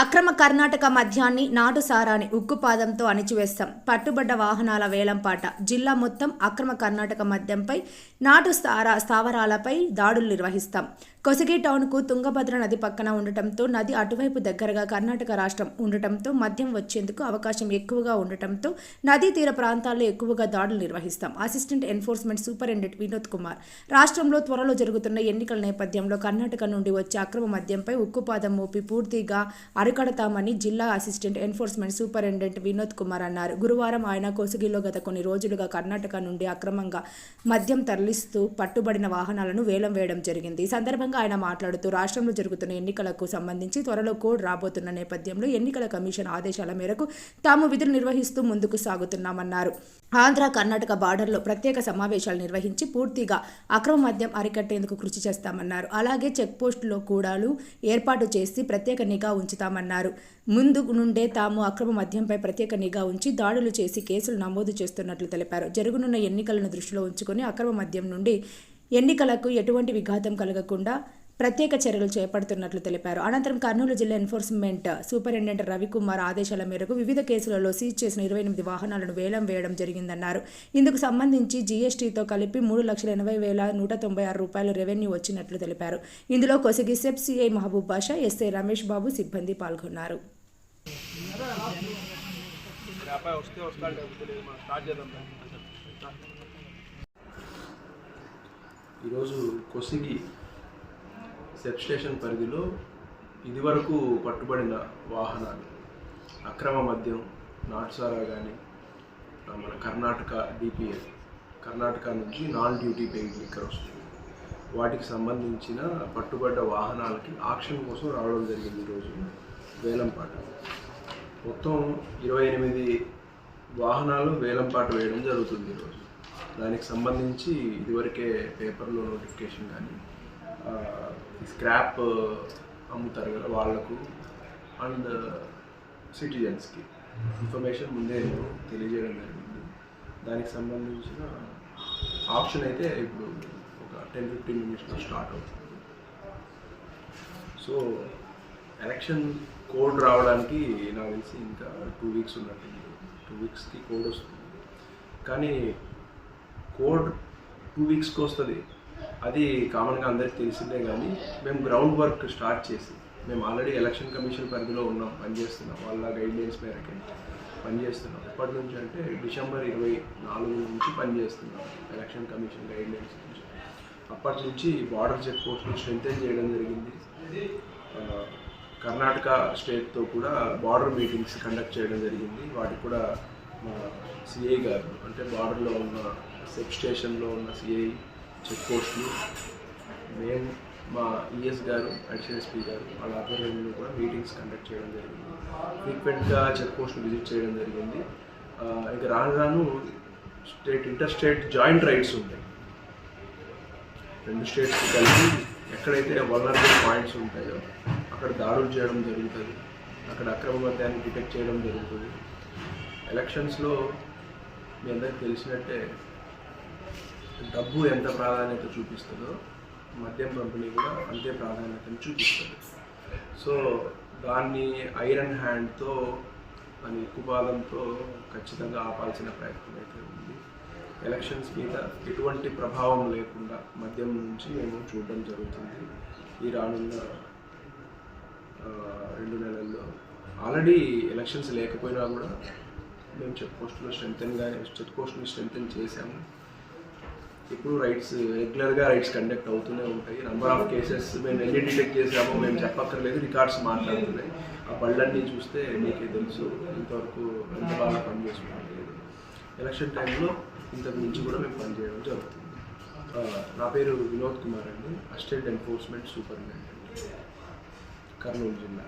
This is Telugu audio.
అక్రమ కర్ణాటక మద్యాన్ని నాటు సారాన్ని ఉక్కుపాదంతో అణిచివేస్తాం. పట్టుబడ్డ వాహనాల వేలంపాట జిల్లా మొత్తం అక్రమ కర్ణాటక మద్యంపై నాటు సారా స్థావరాలపై దాడులు నిర్వహిస్తాం. కొసగి టౌన్కు తుంగభద్ర నది పక్కన ఉండటంతో నది అటువైపు దగ్గరగా కర్ణాటక రాష్ట్రం ఉండటంతో మద్యం వచ్చేందుకు అవకాశం ఎక్కువగా ఉండటంతో నదీ తీర ప్రాంతాల్లో ఎక్కువగా దాడులు నిర్వహిస్తాం. Assistant enforcement superintendent Vinod Kumar రాష్ట్రంలో త్వరలో జరుగుతున్న ఎన్నికల నేపథ్యంలో కర్ణాటక నుండి వచ్చే అక్రమ మద్యంపై ఉక్కుపాదం మోపి పూర్తిగా అరికడతామని జిల్లా assistant enforcement superintendent Vinod Kumar అన్నారు. గురువారం ఆయన కొసగిలో గత కొన్ని రోజులుగా కర్ణాటక నుండి అక్రమంగా మద్యం తరలిస్తూ పట్టుబడిన వాహనాలను వేలం వేయడం జరిగింది. ఈ సందర్భంగా ఆయన మాట్లాడుతూ రాష్ట్రంలో జరుగుతున్న ఎన్నికలకు సంబంధించి త్వరలో కోడ్ రాబోతున్న నేపథ్యంలో ఎన్నికల కమిషన్ ఆదేశాల మేరకు తాము విధులు నిర్వహిస్తూ ముందుకు సాగుతున్నామన్నారు. ఆంధ్ర కర్ణాటక బార్డర్లో ప్రత్యేక సమావేశాలు నిర్వహించి పూర్తిగా అక్రమ మద్యం అరికట్టేందుకు కృషి చేస్తామన్నారు. అలాగే చెక్పోస్టులో కూడాలు ఏర్పాటు చేసి ప్రత్యేక నిఘా ఉంచుతామన్నారు. ముందు నుండే తాము అక్రమ మద్యంపై ప్రత్యేక నిఘా ఉంచి దాడులు చేసి కేసులు నమోదు చేస్తున్నట్లు తెలిపారు. జరుగునున్న ఎన్నికలను దృష్టిలో ఉంచుకొని అక్రమ మద్యం నుండి ఎన్నికలకు ఎటువంటి విఘాతం కలగకుండా ప్రత్యేక చర్యలు చేపడుతున్నట్లు తెలిపారు. అనంతరం కర్నూలు జిల్లా ఎన్ఫోర్స్మెంట్ సూపరింటెండెంట్ రవికుమార్ ఆదేశాల మేరకు వివిధ కేసులలో సీజ్ చేసిన ఇరవై ఎనిమిది వాహనాలను వేలం వేయడం జరిగిందన్నారు. ఇందుకు సంబంధించి జీఎస్టీతో కలిపి మూడు లక్షల ఎనభై వేల నూట తొంభై ఆరు రూపాయలు రెవెన్యూ వచ్చినట్లు తెలిపారు. ఇందులో కొసగి సెప్ సిఐ మహబూబ్ బాషా ఎస్ఐ రమేష్ బాబు సిబ్బంది పాల్గొన్నారు. అబ్బాయి వస్తే ఈరోజు కొసిగి సెబ్ స్టేషన్ పరిధిలో ఇదివరకు పట్టుబడిన వాహనాలు అక్రమ మద్యం నాటుసారా కానీ మన కర్ణాటక డిపిఎల్ కర్ణాటక నుంచి నాన్ డ్యూటీ పెయిడ్ లిక్కర్ వస్తుంది. వాటికి సంబంధించిన పట్టుబడ్డ వాహనాలకి ఆక్షన్ కోసం రావడం జరిగింది ఈరోజు వేలంపాట. మొత్తం ఇరవై ఎనిమిది వాహనాలు వేలంపాట వేయడం జరుగుతుంది ఈరోజు. దానికి సంబంధించి ఇదివరకే పేపర్లో నోటిఫికేషన్ కానీ స్క్రాప్ అమ్ముతారు కదా వాళ్ళకు అండ్ సిటిజన్స్కి. ఇన్ఫర్మేషన్ ముందే నేను తెలియజేయడం జరిగింది. దానికి సంబంధించిన ఆప్షన్ అయితే ఇప్పుడు ఒక టెన్ ఫిఫ్టీన్ మినిట్స్లో స్టార్ట్ అవుతుంది. సో ఎలక్షన్ కోడ్ రావడానికి నాకు తెలిసి ఇంకా టూ వీక్స్ ఉన్నట్టుంది. టూ వీక్స్కి కోడ్ వస్తుంది. కానీ కోడ్ టూ వీక్స్కి వస్తుంది. అది కామన్గా అందరికి తెలిసిందే కానీ మేము గ్రౌండ్ వర్క్ స్టార్ట్ చేసి మేము ఆల్రెడీ ఎలక్షన్ కమిషన్ పరిధిలో ఉన్నాం పనిచేస్తున్నాం. వాళ్ళ గైడ్లైన్స్ మేరకే పనిచేస్తున్నాం. ఎప్పటి నుంచి అంటే డిసెంబర్ ఇరవై నాలుగు నుంచి పనిచేస్తున్నాం ఎలక్షన్ కమిషన్ గైడ్లైన్స్ నుంచి. అప్పటి నుంచి బార్డర్ చెక్ పోస్టులు స్ట్రెంథెన్ చేయడం జరిగింది. కర్ణాటక స్టేట్తో కూడా బార్డర్ మీటింగ్స్ కండక్ట్ చేయడం జరిగింది. వాటికి కూడా మా సిఏ గారు అంటే బార్డర్లో ఉన్న సెబ్ స్టేషన్లో ఉన్న సిఐ చెక్ పోస్టులు మేము మా ఈఎస్ గారు అడిషనల్ ఎస్పీ గారు వాళ్ళ ఆధ్వర్యంలో కూడా మీటింగ్స్ కండక్ట్ చేయడం జరిగింది. ఫ్రీక్వెంట్గా చెక్ పోస్టులు విజిట్ చేయడం జరిగింది. ఇక రాను రాను state inter state joint raids ఉంటాయి. రెండు స్టేట్స్ కలిపి ఎక్కడైతే వల్నరబుల్ పాయింట్స్ ఉంటాయో అక్కడ దాడులు చేయడం జరుగుతుంది. అక్కడ అక్రమ మద్యాన్ని డిటెక్ట్ చేయడం జరుగుతుంది. ఎలక్షన్స్లో మీ అందరికి తెలిసినట్టే డబ్బు ఎంత ప్రాధాన్యత చూపిస్తుందో మద్యం పంపిణీ కూడా అంతే ప్రాధాన్యతను చూపిస్తుంది. సో దాన్ని ఐరన్ హ్యాండ్తో అని ఉక్కుపాదంతో ఖచ్చితంగా ఆపాల్సిన ప్రయత్నం అయితే ఉంది. ఎలక్షన్స్ మీద ఎటువంటి ప్రభావం లేకుండా మద్యం నుంచి మేము చూడడం జరుగుతుంది. ఈ రానున్న రెండు నెలల్లో ఆల్రెడీ ఎలక్షన్స్ లేకపోయినా కూడా మేము చెక్ పోస్టులు కానీ చెక్ పోస్టుని స్ట్రెంగ్తెన్ చేశాము. ఇప్పుడు రైట్స్ రెగ్యులర్గా రైట్స్ కండక్ట్ అవుతూనే ఉంటాయి. నంబర్ ఆఫ్ కేసెస్ మేము ఎన్ని డిటెక్ట్ చేసామో మేము చెప్పక్కర్లేదు రికార్డ్స్ మాట్లాడుతున్నాయి. ఆ పళ్ళన్నీ చూస్తే మీకే తెలుసు ఇంతవరకు ఎంత బాగా పనిచేసుకోవట్లేదు ఎలక్షన్ టైంలో ఇంతకు మించి కూడా మేము పనిచేయడం జరుగుతుంది. నా పేరు వినోద్ కుమార్ అండి. అసిస్టెంట్ ఎన్ఫోర్స్మెంట్ సూపరింటెండెంట్ కర్నూలు జిల్లా.